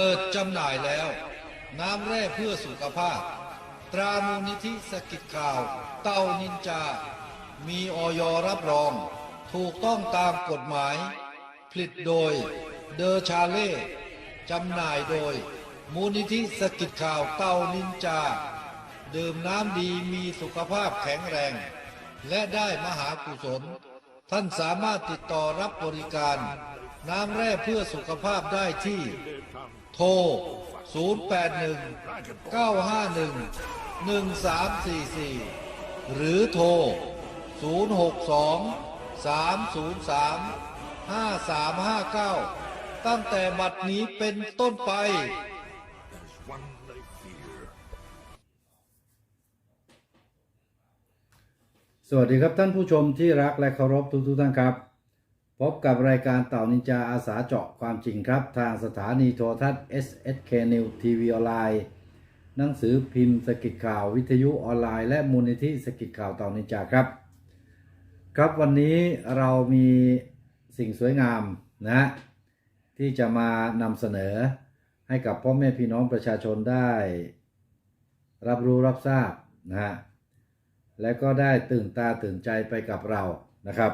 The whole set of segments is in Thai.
เปิดจำหน่ายแล้ว น้ำแร่เพื่อสุขภาพ ตรามูลนิธิสกิจข่าว เต้านินจา มีออยรับรอง ถูกต้องตามกฎหมาย ผลิตโดยเดอชาเล่จำหน่ายโดย มูลนิธิสกิจข่าวเต้านินจา ดื่มน้ำดีมีสุขภาพแข็งแรง และได้มหากุศล ท่านสามารถติดต่อรับบริการน้ำแร่เพื่อสุขภาพได้ที่ โทร 081 951 1344 หรือโทร 062 303 5359 ตั้งแต่บัดนี้เป็นต้นไป สวัสดีครับท่านผู้ชมที่รักและเคารพทุกทุกท่านครับ พบกับรายการเต่านินจาอาสาเจาะความจริงครับ ทางสถานีโทรทัศน์ SSK News TV ออนไลน์หนังสือพิมพ์สกิดข่าววิทยุออนไลน์ และมูลนิธิสกิดข่าวเต่านินจาครับ ครับวันนี้เรามีสิ่งสวยงามนะที่จะมานำเสนอให้กับพ่อแม่พี่น้องประชาชนได้ รับรู้รับทราบนะฮะและก็ได้ตื่นตาตื่นใจไปกับเรานะครับ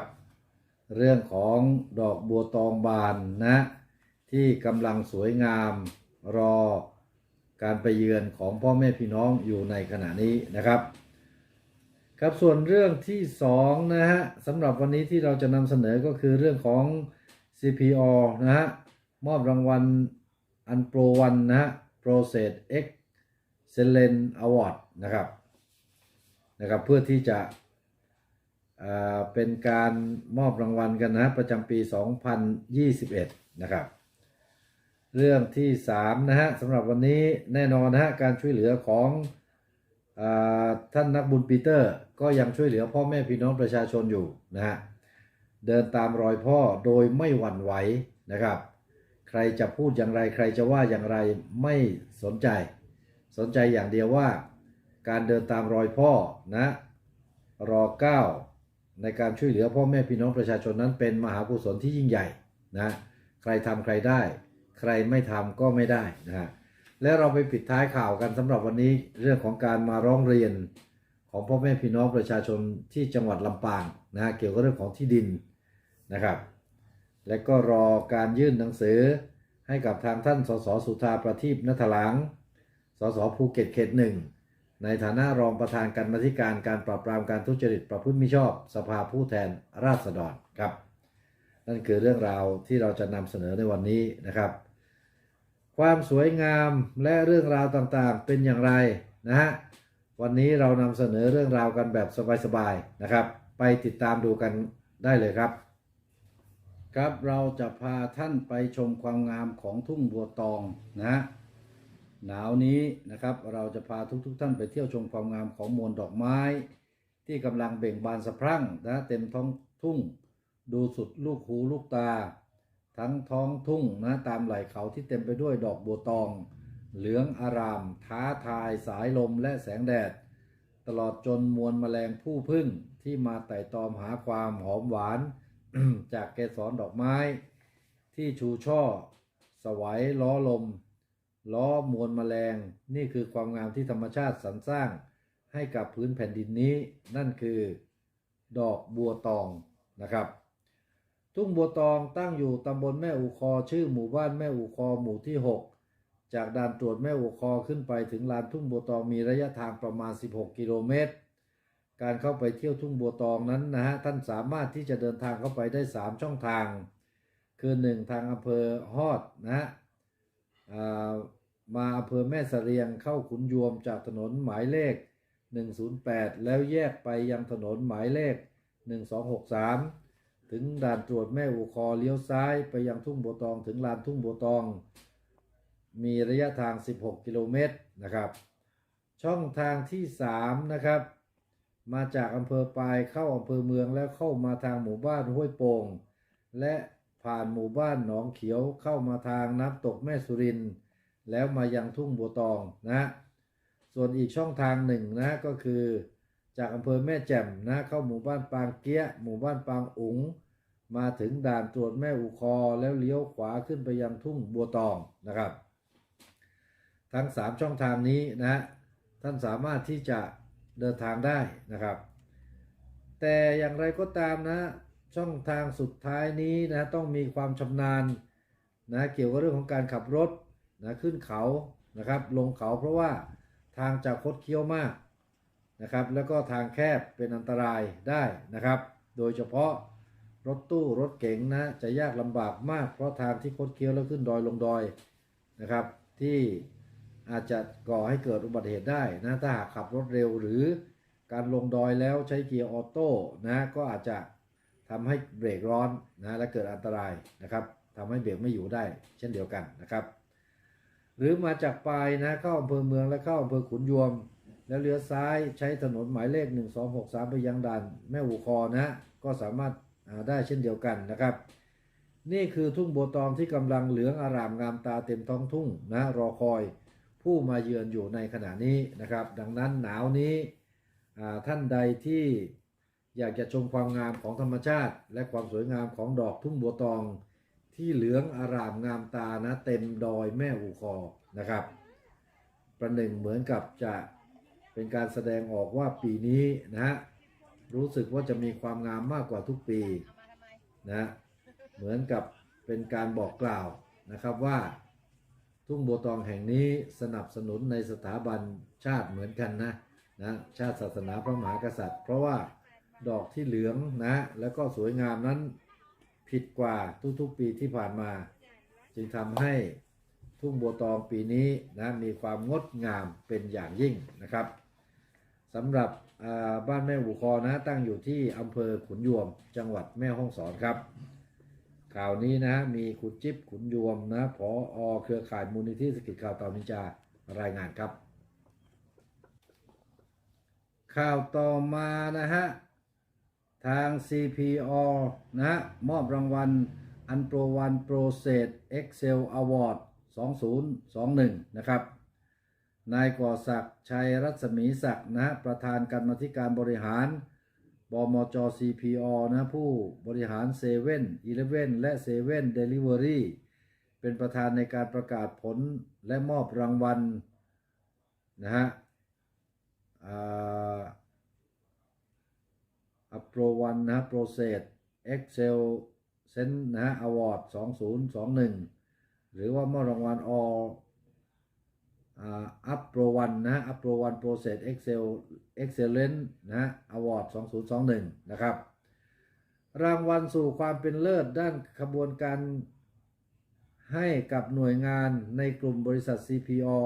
เรื่องของดอกบัวตองบานนะ ที่กำลังสวยงามรอการไปเยือนของพ่อแม่พี่น้องอยู่ในขณะนี้นะครับ ครับส่วนเรื่องที่สองนะฮะสำหรับวันนี้ที่เราจะนำเสนอก็คือเรื่องของ CPO นะฮะมอบรางวัลอันโปรวันนะฮะ Process X c e l l e n Award นะครับนะครับ เพื่อที่จะ เป็นการมอบรางวัลกันนะประจำปี 2021 นะครับ เรื่องที่ 3 นะฮะสำหรับวันนี้แน่นอนนะฮะการช่วยเหลือของออท่านนักบุญปีเตอร์ ก็ยังช่วยเหลือพ่อแม่พี่น้องประชาชนอยู่นะฮะเดินตามรอยพ่อโดยไม่หวั่นไหวนะครับ ใครจะพูดอย่างไร ใครจะว่าอย่างไรไม่สนใจ สนใจอย่างเดียวว่า การเดินตามรอยพ่อนะรอเก้า ในการช่วยเหลือพ่อแม่พี่น้องประชาชนนั้นเป็นมหากุศลที่ยิ่งใหญ่นะใครทำใครได้ ใครไม่ทำก็ไม่ได้นะฮะและเราไปปิดท้ายข่าวกันสำหรับวันนี้เรื่องของการมาร้องเรียนของพ่อแม่พี่น้องประชาชนที่จังหวัดลำปางนะฮะเกี่ยวกับเรื่องของที่ดินนะครับ และก็รอการยื่นหนังสือให้กับทางท่านสสสุธาประทีปนัทหลังสสภูเก็ตเขตหนึ่ง ในฐานะรองประธานการมาธิการการปราบปรามการทุจริตประพฤติมิชอบ สภาผู้แทนราษฎรครับ นั่นคือเรื่องราวที่เราจะนำเสนอในวันนี้นะครับ ความสวยงามและเรื่องราวต่างๆเป็นอย่างไรนะฮะวันนี้เรานำเสนอเรื่องราวกันแบบสบายๆนะครับ ไปติดตามดูกันได้เลยครับ ครับเราจะพาท่านไปชมความงามของทุ่งบัวตองนะฮะ หนาวนี้นะครับเราจะพาทุกๆทท่านไปเที่ยวชมความงามของมวลดอกไม้ ที่กำลังเบ่งบานสะพรั่งนะเต็มท้องทุ่ง ดูสุดลูกหูลูกตา ทั้งท้องทุ่งนะตามไหล่เขาที่เต็มไปด้วยดอกบัวตอง เหลืองอาราม ท้าทายสายลมและแสงแดด ตลอดจนมวลแมลงผู้พึ่งที่มาไต่ตอมหาความหอมหวาน จากเกสรดอกไม้ ที่ชูช่อ สวัยล้อลม ล้อมวลแมลง นี่คือความงามที่ธรรมชาติสรรสร้างให้กับพื้นแผ่นดินนี้ นั่นคือดอกบัวตองนะครับ ทุ่งบัวตองตั้งอยู่ตำบลแม่อูคอชื่อหมู่บ้านแม่อูคอหมู่ที่ 6 จากด่านตรวจแม่อูคอขึ้นไปถึงลานทุ่งบัวตองมีระยะทางประมาณ 16 กิโลเมตร การเข้าไปเที่ยวทุ่งบัวตองนั้นนะฮะท่านสามารถที่จะเดินทางเข้าไปได้ 3 ช่องทาง คือ 1 ทางอำเภอฮอดนะฮะ มาอำเภอแม่เสเรียงเข้าขุนยวมจากถนนหมายเลข 108 แล้วแยกไปยังถนนหมายเลข 1263 ถึงด่านตรวจแม่อูคอเลี้ยวซ้ายไปยังทุ่งบัวตองถึงลานทุ่งบัวตอง มีระยะทาง 16 กิโลเมตรนะครับ ช่องทางที่ 3 นะครับ มาจากอำเภอปลายเข้าอำเภอเมืองแล้วเข้ามาทางหมู่บ้านห้วยโป่งและ ผ่านหมู่บ้านหนองเขียวเข้ามาทางน้ำตกแม่สุริน แล้วมายังทุ่งบัวตองนะส่วนอีกช่องทางหนึ่งนะก็คือ จากอำเภอแม่แจ่มนะเข้าหมู่บ้านปางเกี้ย หมู่บ้านปางอุ๋งมาถึงด่านตรวจแม่อูคอแล้วเลี้ยวขวาขึ้นไปยังทุ่งบัวตองนะครับ ทั้ง 3 ช่องทางนี้นะท่านสามารถที่จะเดินทางได้นะครับ แต่อย่างไรก็ตามนะ ช่องทางสุดท้ายนี้นะต้องมีความชำนาญนะเกี่ยวกับเรื่องของการขับรถนะขึ้นเขานะครับลงเขาเพราะว่าทางจะคดเคี้ยวมากนะครับแล้วก็ทางแคบเป็นอันตรายได้นะครับ โดยเฉพาะรถตู้รถเก๋งนะจะยากลำบากมาก เพราะทางที่คดเคี้ยวแล้วขึ้นดอยลงดอยนะครับที่อาจจะก่อให้เกิดอุบัติเหตุได้นะถ้าหากขับรถเร็วหรือการลงดอยแล้วใช้เกียร์ออโต้นะก็อาจจะ ทำให้เบรกร้อนนะและเกิดอันตรายนะครับทำให้เบรกไม่อยู่ได้ เช่นเดียวกันนะครับ หรือมาจากปลายนะเข้าอำเภอเมืองและเข้าอำเภอขุนยวม แล้วเลี้ยวซ้ายใช้ถนนหมายเลข 1263 ไปยังด่านแม่หูคอนะก็สามารถได้เช่นเดียวกันนะครับ นี่คือทุ่งโบวตองที่กำลังเหลืองอารามงามตาเต็มท้องทุ่งนะรอคอยผู้มาเยือนอยู่ในขณะนี้นะครับ ดังนั้นหนาวนี้ท่านใดที่ อยากจะชมความงามของธรรมชาติ และความสวยงามของดอกทุ่งโบวตอง ที่เหลืองอารามงามตานะเต็มดอยแม่อูคอนะครับ ประหนึ่งเหมือนกับจะเป็นการแสดงออกว่าปีนี้นะฮะรู้สึกว่าจะมีความงามมากกว่าทุกปีนะเหมือนกับเป็นการบอกกล่าวนะครับว่า ทุ่งโบวตองแห่งนี้สนับสนุนในสถาบันชาติเหมือนกันนะนะชาติศาสนาพระมหากษัตริย์ เพราะว่า ดอกที่เหลืองนะ แล้วก็สวยงามนั้นผิดกว่าทุกๆปีที่ผ่านมา จึงทำให้ทุ่งบัวตองปีนี้นะมีความงดงามเป็นอย่างยิ่งนะครับสำหรับบ้านแม่หูคอนะตั้งอยู่ที่อำเภอขุนยวม จังหวัดแม่ฮ่องสอนครับ ข่าวนี้นะมีคุณจิ๊บขุนยวมนะผออเครือข่ายมูลนิธิสกิจข่าวตานินจารายงานครับ ข่าวต่อมานะฮะ ทาง CPO นะฮะมอบรางวัลอันโปรวันโปรเซส Excel Award 2021 นะครับ นายก่อศักดิ์ชัยรัศมีศักดิ์นะฮะประธานกรรมธิการบริหาร บมจ CPO นะผู้บริหาร7 e เ e ่ e อและ7 Delivery เป็นประธานในการประกาศผลและมอบรางวัลนะฮะ อ่าอัปโปรวันนะโปรเซส Excel เซนนะฮะอวอร์ด2021หรือว่ามอบรางวัลออัปโปรวันนะอัปโปรวันโปรเซส Excel Excellent นะอวอร์ด2021นะครับ รางวัลสู่ความเป็นเลิศด้านขบวนการให้กับหน่วยงานในกลุ่มบริษัท CPO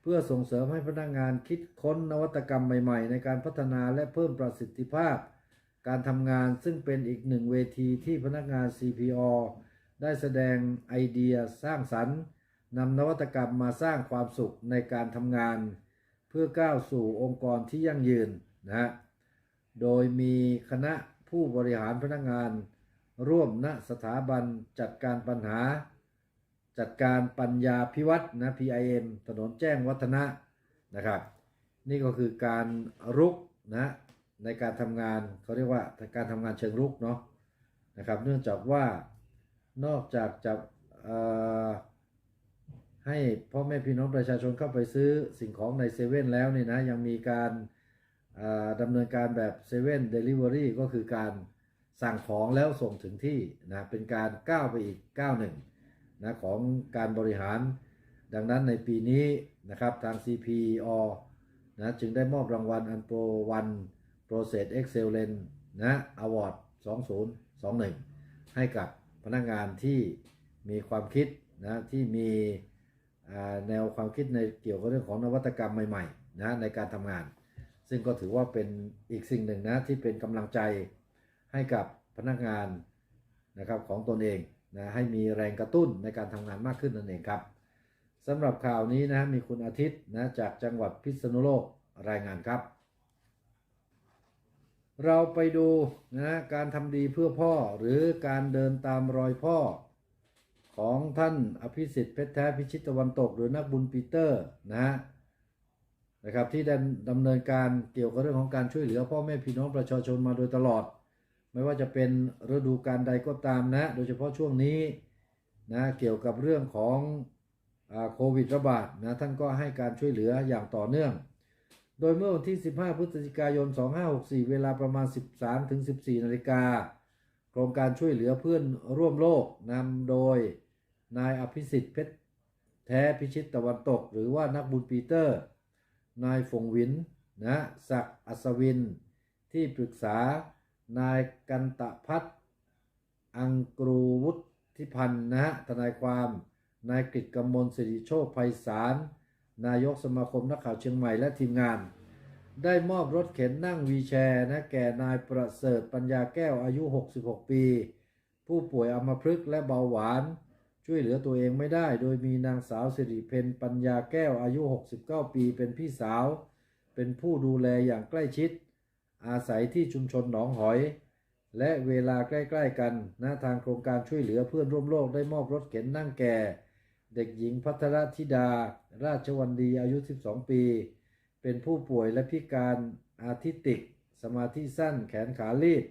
เพื่อส่งเสริมให้พนักงานคิดค้นนวัตกรรมใหม่ ๆ ในการพัฒนาและเพิ่มประสิทธิภาพ การทำงานซึ่งเป็นอีกหนึ่งเวทีที่พนักงาน CPO ได้แสดงไอเดียสร้างสรรค์นำนวัตกรรมมาสร้างความสุขในการทำงาน เพื่อก้าวสู่องค์กรที่ยั่งยืนนะฮะโดยมีคณะผู้บริหารพนักงาน ร่วมณสถาบันจัดการปัญหา จัดการปัญญาพิวัตรนะ PIM ถนนแจ้งวัฒนะนะครับ นี่ก็คือการรุกนะ ในการทำงานเขาเรียกว่าการทำงานเชิงรุกเนาะนะครับเนื่องจากว่านอกจากจะให้พ่อแม่พี่น้องประชาชนเข้าไปซื้อสิ่งของในเซเว่นแล้วนี่นะยังมีการดำเนินการแบบเซเว่นเดลิเวอรี่ก็คือการสั่งของแล้วส่งถึงที่นะเป็นการก้าวไปอีกก้าวหนึ่งนะของการบริหาร ดังนั้นในปีนี้นะครับทาง CPO นะจึงได้มอบรางวัลอันโปรวัน โปรเซส Excellent นะอวอร์ด2021 ให้กับพนักงานที่มีความคิดนะที่มีแนวความคิดในเกี่ยวกับเรื่องของนวัตกรรมใหม่ๆนะในการทำงาน ซึ่งก็ถือว่าเป็นอีกสิ่งหนึ่งนะที่เป็นกำลังใจให้กับพนักงานนะครับของตนเองนะให้มีแรงกระตุ้นในการทำงานมากขึ้นนั่นเองครับสำหรับข่าวนี้นะมีคุณอาทิตย์นะจากจังหวัดพิษณุโลกรายงานครับ เราไปดูนะการทำดีเพื่อพ่อหรือการเดินตามรอยพ่อ ของท่านอภิสิทธิ์เพชรแท้พิชิตตะวันตก หรือนักบุญปีเตอร์นะฮะนะครับที่ได้ดำเนินการเกี่ยวกับเรื่องของการช่วยเหลือพ่อแม่พี่น้องประชาชนมาโดยตลอด ไม่ว่าจะเป็นฤดูการใดก็ตามนะ โดยเฉพาะช่วงนี้นะเกี่ยวกับเรื่องของโควิดระบาดนะท่านก็ให้การช่วยเหลืออย่างต่อเนื่อง โดยเมื่อวันที่ 15 พฤศจิกายน 2564 เวลาประมาณ 13ถึง14 นาฬิกา โครงการช่วยเหลือเพื่อนร่วมโลกนำโดยนายอภิสิทธิ์เพชรแท้พิชิตตะวันตก หรือว่านักบุญปีเตอร์ นายฟงวินนะศักดิ์อัศวิน ที่ปรึกษานายกันตะพัฒน์อังกรูวุฒิพันธ์นะฮะทนายความ นายกฤษกำมลสิริโชคไพศาล นายกสมาคมนักข่าวเชียงใหม่และทีมงาน ได้มอบรถเข็นนั่งวีแชร์นะแก่นายประเสริฐปัญญาแก้วอายุ 66 ปี ผู้ป่วยอัมพฤกษ์และเบาหวาน ช่วยเหลือตัวเองไม่ได้ โดยมีนางสาวสิริเพนปัญญาแก้วอายุ 69 ปี เป็นพี่สาว เป็นผู้ดูแลอย่างใกล้ชิด อาศัยที่ชุมชนหนองหอย และเวลาใกล้ ๆ กันนะทางโครงการช่วยเหลือเพื่อนร่วมโลกได้มอบรถเข็นนั่งแก่ เด็กหญิงพัทรธิดา ราชวันดีอายุ 12 ปี เป็นผู้ป่วยและพิการอาทิติก สมาธิสั้นแขนขาลีบ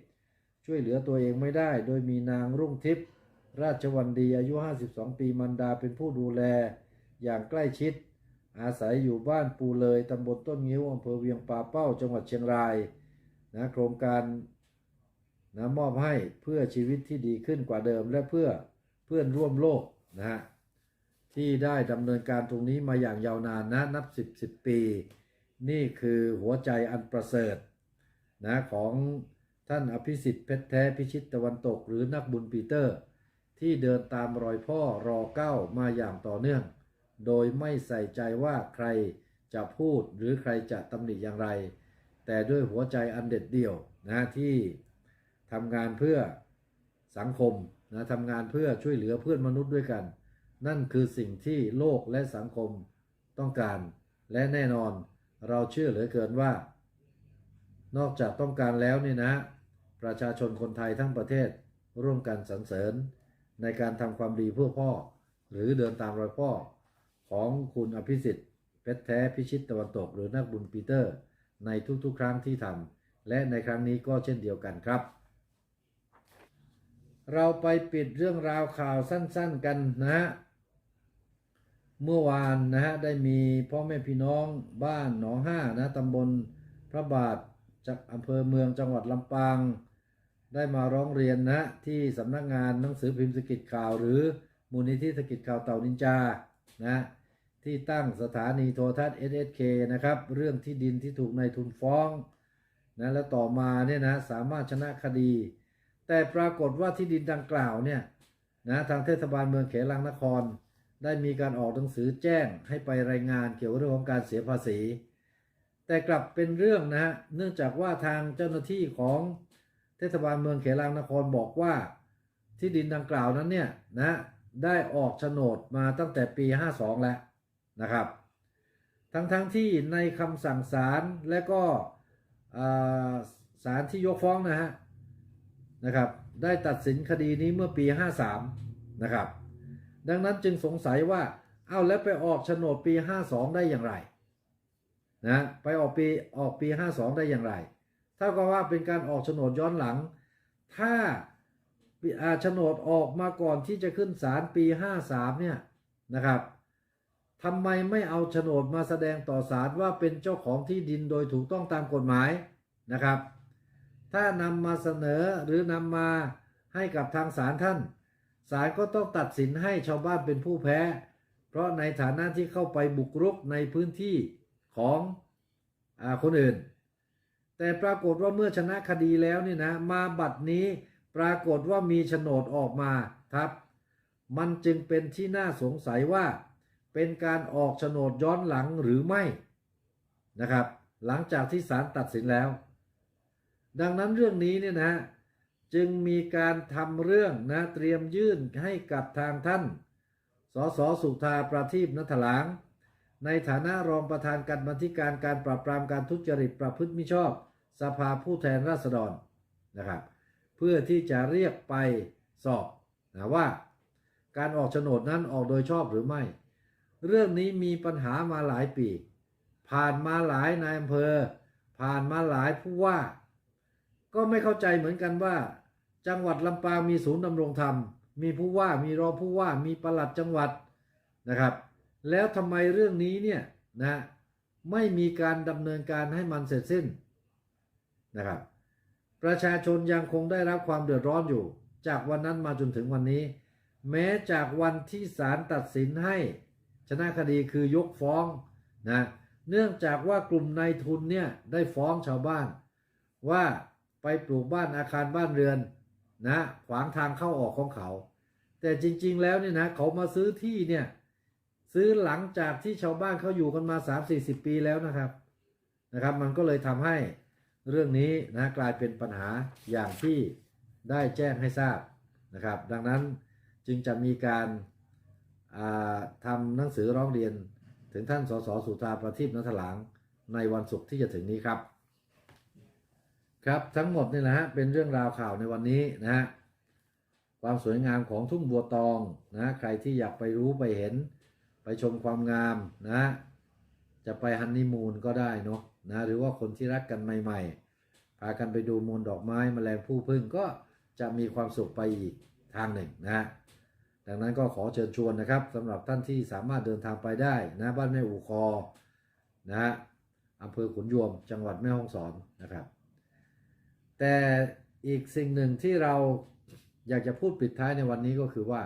ช่วยเหลือตัวเองไม่ได้ โดยมีนางรุ่งทิพย์ราชวันดีอายุ 52 ปีมันดาเป็นผู้ดูแลอย่างใกล้ชิด อาศัยอยู่บ้านปูเลยตำบลต้นงิ้วอำเภอเวียงป่าเป้าจังหวัดเชียงรายนะโครงการนะมอบให้เพื่อชีวิตที่ดีขึ้นกว่าเดิมและเพื่อเพื่อนร่วมโลกนะฮะ ที่ได้ดำเนินการตรงนี้มาอย่างยาวนานนะนับ 10 10 ปี นี่คือหัวใจอันประเสริฐนะของท่านอภิสิทธิ์เพชรแท้พิชิตตะวันตกหรือนักบุญปีเตอร์ ที่เดินตามรอยพ่อรอเก้ามาอย่างต่อเนื่อง โดยไม่ใส่ใจว่าใครจะพูดหรือใครจะตำหนิอย่างไร แต่ด้วยหัวใจอันเด็ดเดี่ยวนะที่ทำงานเพื่อสังคมนะทำงานเพื่อช่วยเหลือเพื่อนมนุษย์ด้วยกัน นั่นคือสิ่งที่โลกและสังคมต้องการ และแน่นอนเราเชื่อเหลือเกินว่า นอกจากต้องการแล้วเนี่ยนะ ประชาชนคนไทยทั้งประเทศร่วมกันสรรเสริญ ในการทำความดีเพื่อพ่อ หรือเดินตามรอยพ่อ ของคุณอภิสิทธิ์เพชรแท้พิชิตตะวันตก หรือนักบุญปีเตอร์ ในทุกๆ ครั้งที่ทำและในครั้งนี้ก็เช่นเดียวกันครับเราไปปิดเรื่องราวข่าวสั้นๆกันนะฮะ เมื่อวานนะฮะได้มีพ่อแม่พี่น้องบ้านหนองห้านะตำบลพระบาทจากอำเภอเมืองจังหวัดลำปางได้มาร้องเรียนนะที่สำนักงานหนังสือพิมพ์สกิจข่าว หรือมูลนิธิสกิจข่าวเต่านินจานะที่ตั้งสถานีโทรทัศน์ SSK นะครับ เรื่องที่ดินที่ถูกนายทุนฟ้องนะและต่อมาเนี่ยนะสามารถชนะคดี แต่ปรากฏว่าที่ดินดังกล่าวเนี่ยนะทางเทศบาลเมืองเขลังนคร ได้มีการออกหนังสือแจ้งให้ไปรายงานเกี่ยวกับเรื่องของการเสียภาษี แต่กลับเป็นเรื่องนะฮะเนื่องจากว่าทางเจ้าหน้าที่ของเทศบาลเมืองเขลังนครบอกว่าที่ดินดังกล่าวนั้นเนี่ยนะได้ออกโฉนดมาตั้งแต่ปี 52 แล้วนะครับ ทั้งๆทที่ในคำสั่งศาลและก็ศาลที่ยกฟ้องนะฮะนะครับ ได้ตัดสินคดีนี้เมื่อปี 53 นะครับ ดังนั้นจึงสงสัยว่า เอาแล้วไปออกโฉนดปี 52 ได้อย่างไรนะไปออกปีออกปี 52 ได้อย่างไรเท่ากับว่าเป็นการออกโฉนดย้อนหลัง ถ้าอ่าโฉนดออกมาก่อนที่จะขึ้นศาลปี 53 เนี่ยนะครับทำไมไม่เอาโฉนดมาแสดงต่อศาลว่าเป็นเจ้าของที่ดินโดยถูกต้องตามกฎหมายนะครับ ถ้านำมาเสนอหรือนำมาให้กับทางศาลท่าน ศาลก็ต้องตัดสินให้ชาวบ้านเป็นผู้แพ้ เพราะในฐานะที่เข้าไปบุกรุกในพื้นที่ของอคนอื่น แต่ปรากฏว่าเมื่อชนะคดีแล้วนี่นะ มาบัดนี้ปรากฏว่ามีโฉนดออกมาครับ มันจึงเป็นที่น่าสงสัยว่า เป็นการออกโฉนดย้อนหลังหรือไม่นะครับ หลังจากที่ศาลตัดสินแล้ว ดังนั้นเรื่องนี้เนี่ยนะ จึงมีการทำเรื่องนะเตรียมยื่นให้กับทางท่าน สสสุธาประทีปนัทหลาง ในฐานะรองประธานการบันธิการการปราบปรามการทุจริตประพฤติมิชอบ สภาผู้แทนราษฎรนะครับ เพื่อที่จะเรียกไปสอบนะว่า การออกโฉนดนั้นออกโดยชอบหรือไม่ เรื่องนี้มีปัญหามาหลายปี ผ่านมาหลายนายอำเภอ ผ่านมาหลายผู้ว่า ก็ไม่เข้าใจเหมือนกันว่า จังหวัดลำปางมีศูนย์ดำรงธรรม มีผู้ว่ามีรองผู้ว่ามีปลัดจังหวัดนะครับ แล้วทำไมเรื่องนี้เนี่ยนะไม่มีการดำเนินการให้มันเสร็จสิ้นนะครับ ประชาชนยังคงได้รับความเดือดร้อนอยู่ จากวันนั้นมาจนถึงวันนี้ แม้จากวันที่ศาลตัดสินให้ ชนะคดีคือยกฟ้องนะเนื่องจากว่ากลุ่มนายทุนเนี่ยได้ฟ้องชาวบ้านว่า ไปปลูกบ้านอาคารบ้านเรือนนะขวางทางเข้าออกของเขา แต่จริง ๆ แล้วเนี่ยนะเขามาซื้อที่เนี่ยซื้อหลังจากที่ชาวบ้านเขาอยู่กันมา3-40 ปีแล้วนะครับนะครับ มันก็เลยทำให้เรื่องนี้นะกลายเป็นปัญหาอย่างที่ได้แจ้งให้ทราบนะครับ ดังนั้นจึงจะมีการาทำหนังสือร้องเรียนถึงท่านสสสุธาประทีปนัทหลางในวันศุกร์ที่จะถึงนี้ครับ ครับทั้งหมดนี่นะฮะเป็นเรื่องราวข่าวในวันนี้นะฮะความสวยงามของทุ่งบัวตองนะใครที่อยากไปรู้ไปเห็น ไปชมความงามนะจะไปฮันนีมูนก็ได้เนาะนะหรือว่าคนที่รักกันใหม่ ๆ พากันไปดูมูลดอกไม้แมลงผู้พึ่งก็จะมีความสุขไปอีกทางหนึ่งนะดังนั้นก็ขอเชิญชวนนะครับสำหรับท่านที่สามารถเดินทางไปได้นะบ้านแม่อูคอนะฮะอำเภอขุนยวมจังหวัดแม่ฮ่องสอนนะครับ แต่อีกสิ่งหนึ่งที่เราอยากจะพูดปิดท้ายในวันนี้ก็คือว่า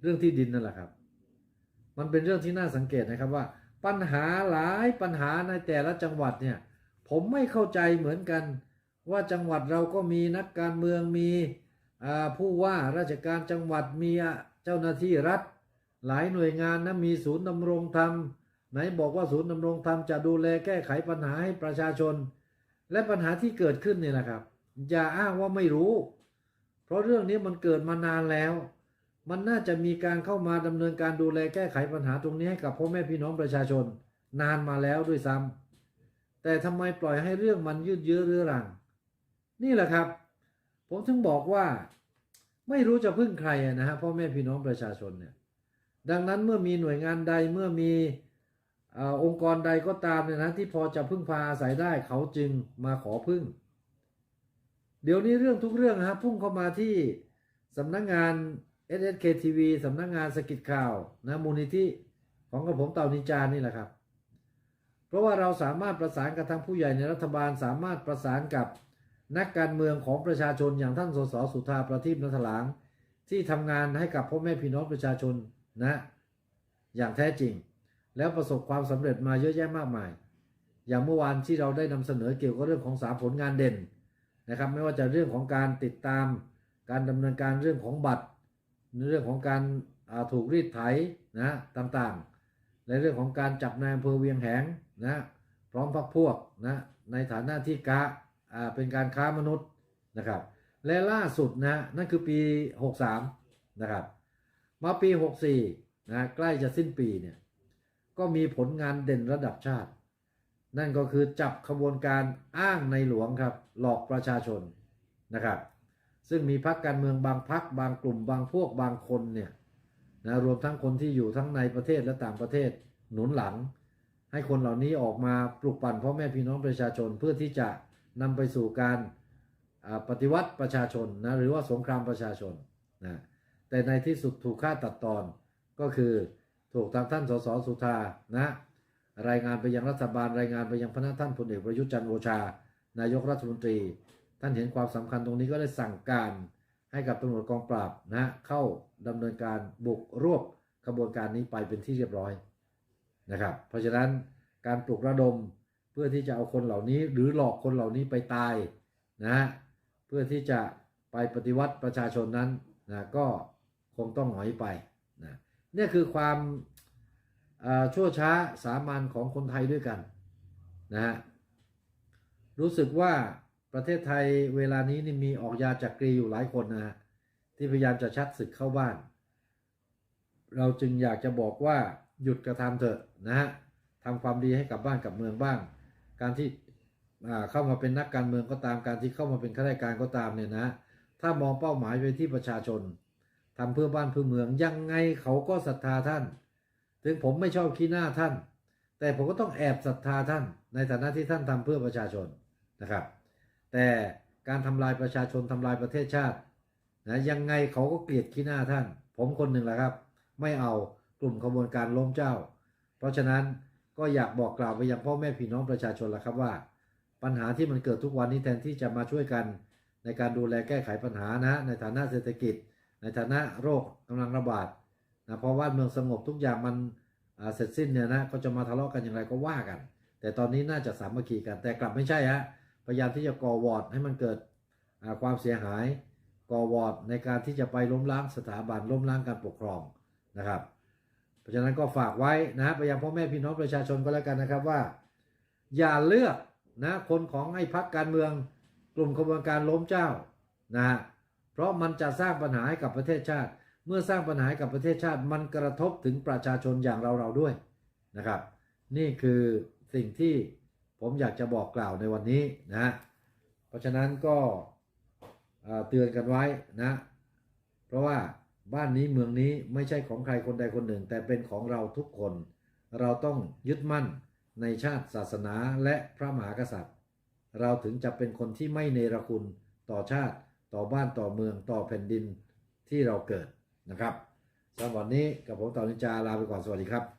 เรื่องที่ดินนั่นแหละครับ มันเป็นเรื่องที่น่าสังเกตนะครับว่า ปัญหาหลายปัญหาในแต่ละจังหวัดเนี่ย ผมไม่เข้าใจเหมือนกัน ว่าจังหวัดเราก็มีนักการเมืองมีผู้ว่าราชการจังหวัดมีเจ้าหน้าที่รัฐ หลายหน่วยงานนะมีศูนย์ดำรงธรรม ไหนบอกว่าศูนย์ดำรงธรรมจะดูแลแก้ไขปัญหาให้ประชาชน และปัญหาที่เกิดขึ้นเนี่ยนะครับ อย่าอ้างว่าไม่รู้ เพราะเรื่องนี้มันเกิดมานานแล้ว มันน่าจะมีการเข้ามาดำเนินการดูแลแก้ไขปัญหาตรงนี้ให้กับพ่อแม่พี่น้องประชาชน นานมาแล้วด้วยซ้ำแต่ทำไมปล่อยให้เรื่องมันยืดเยื้อเรื้อรัง นี่แหละครับ ผมถึงบอกว่าไม่รู้จะพึ่งใครนะฮะพ่อแม่พี่น้องประชาชนเนี่ยดังนั้นเมื่อมีหน่วยงานใดเมื่อมี อองค์กรใดก็ตามเนี่ยนะที่พอจะพึ่งพาอาศัยได้เขาจึงมาขอพึ่ง เดี๋ยวนี้เรื่องทุกเรื่องฮะพุ่งเข้ามาที่สำนักงาน SSK TV สำนักงานสกิจข่าวนะมูลนิธิของกระผมเต่านิจานี่แหละครับ เพราะว่าเราสามารถประสานกับทางผู้ใหญ่ในรัฐบาลสามารถประสานกับนักการเมืองของประชาชนอย่างท่านสสสุธาประทีปนัทหลาง ที่ทำงานให้กับพ่อแม่พี่น้องประชาชนนะ อย่างแท้จริง แล้วประสบความสำเร็จมาเยอะแยะมากมาย อย่างเมื่อวานที่เราได้นำเสนอเกี่ยวกับเรื่องของสามผลงานเด่นนะครับ ไม่ว่าจะเรื่องของการติดตาม การดำเนินการเรื่องของบัตร เรื่องของการาถูกรีดไถนะต่างๆ ในเรื่องของการจับนายอำเภอเวียงแหงนะพร้อมพักพวกนะในฐานะที่กะเป็นการค้ามนุษย์นะครับ และล่าสุดนะนั่นคือปี 63 นะครับ มาปี 64นะใกล้จะสิ้นปีเนี่ย ก็มีผลงานเด่นระดับชาติ นั่นก็คือจับขบวนการอ้างในหลวงครับ หลอกประชาชนนะครับ ซึ่งมีพรรคการเมืองบางพรรคบางกลุ่มบางพวกบางคนเนี่ยนะรวมทั้งคนที่อยู่ทั้งในประเทศและต่างประเทศหนุนหลัง ให้คนเหล่านี้ออกมาปลุกปั่นพ่อแม่พี่น้องประชาชนเพื่อที่จะนำไปสู่การปฏิวัติประชาชนนะหรือว่าสงครามประชาชนนะแต่ในที่สุดถูกฆ่าตัดตอนก็คือ ถูกทางท่านสสสุธานะ รายงานไปยังรัฐบาลรายงานไปยังพนักท่านพลเอกประยุทธ์จันทร์โอชา นายกรัฐมนตรี ท่านเห็นความสำคัญตรงนี้ก็ได้สั่งการให้กับตำรวจกองปราบนะเข้าดำเนินการบุกรวบขบวนการนี้ไปเป็นที่เรียบร้อยนะครับ เพราะฉะนั้นการปลุกระดมเพื่อที่จะเอาคนเหล่านี้ หรือหลอกคนเหล่านี้ไปตายนะเพื่อที่จะไปปฏิวัติประชาชนนั้นนะก็คงต้องหงอยไป นะเนี่ยคือความชั่วช้าสามัญของคนไทยด้วยกันนะฮะรู้สึกว่าประเทศไทยเวลานี้นี่มีออกยาจักรีอยู่หลายคนนะฮะที่พยายามจะชักศึกเข้าบ้าน เราจึงอยากจะบอกว่าหยุดกระทำเถอะนะฮะทำความดีให้กับบ้านกับเมืองบ้าง การที่เข้ามาเป็นนักการเมืองก็ตามการที่เข้ามาเป็นข้าราชการก็ตามเนี่ยนะ ถ้ามองเป้าหมายไปที่ประชาชน ทำเพื่อบ้านเพื่อเมือง ยังไงเขาก็ศรัทธาท่าน ถึงผมไม่ชอบขี้หน้าท่าน แต่ผมก็ต้องแอบศรัทธาท่าน ในฐานะที่ท่านทำเพื่อประชาชนนะครับ แต่การทำลายประชาชนทำลายประเทศชาตินะยังไงเขาก็เกลียดขี้หน้าท่าน ผมคนหนึ่งแหละครับ ไม่เอากลุ่มขบวนการล้มเจ้า เพราะฉะนั้นก็อยากบอกกล่าวไปยังพ่อแม่พี่น้องประชาชนละครับว่า ปัญหาที่มันเกิดทุกวันนี้แทนที่จะมาช่วยกัน ในการดูแลแก้ไขปัญหานะในฐานะเศรษฐกิจ ในฐานะโรคกำลังระบาดนะเพราะว่าเมืองสงบทุกอย่างมันเสร็จสิ้นเนี่ยนะก็จะมาทะเลาะกันอย่างไรก็ว่ากัน แต่ตอนนี้น่าจะสามัคคีกัน แต่กลับไม่ใช่ฮะพยายามที่จะก่อวอร์ดให้มันเกิดความเสียหายก่อวอร์ดในการที่จะไปล้มล้างสถาบันล้มล้างการปกครองนะครับ เพราะฉะนั้นก็ฝากไว้นะไปยังพ่อแม่พี่น้องประชาชนก็แล้วกันนะครับว่า อย่าเลือกนะคนของไอ้พักการเมืองกลุ่มขบวนการล้มเจ้านะฮะ เพราะมันจะสร้างปัญหาให้กับประเทศชาติ เมื่อสร้างปัญหาให้กับประเทศชาติ มันกระทบถึงประชาชนอย่างเราเราๆด้วยนะครับ นี่คือสิ่งที่ผมอยากจะบอกกล่าวในวันนี้นะเพราะฉะนั้นก็เตือนกันไว้นะ เพราะว่าบ้านนี้เมืองนี้ไม่ใช่ของใครคนใดคนหนึ่ง แต่เป็นของเราทุกคน เราต้องยึดมั่นในชาติศาสนาและพระมหากษัตริย์ เราถึงจะเป็นคนที่ไม่เนรคุณต่อชาติ ต่อบ้านต่อเมืองต่อแผ่นดินที่เราเกิดนะครับสำหรับวันนี้กับผมต่อนิจาลาไปก่อนสวัสดีครับ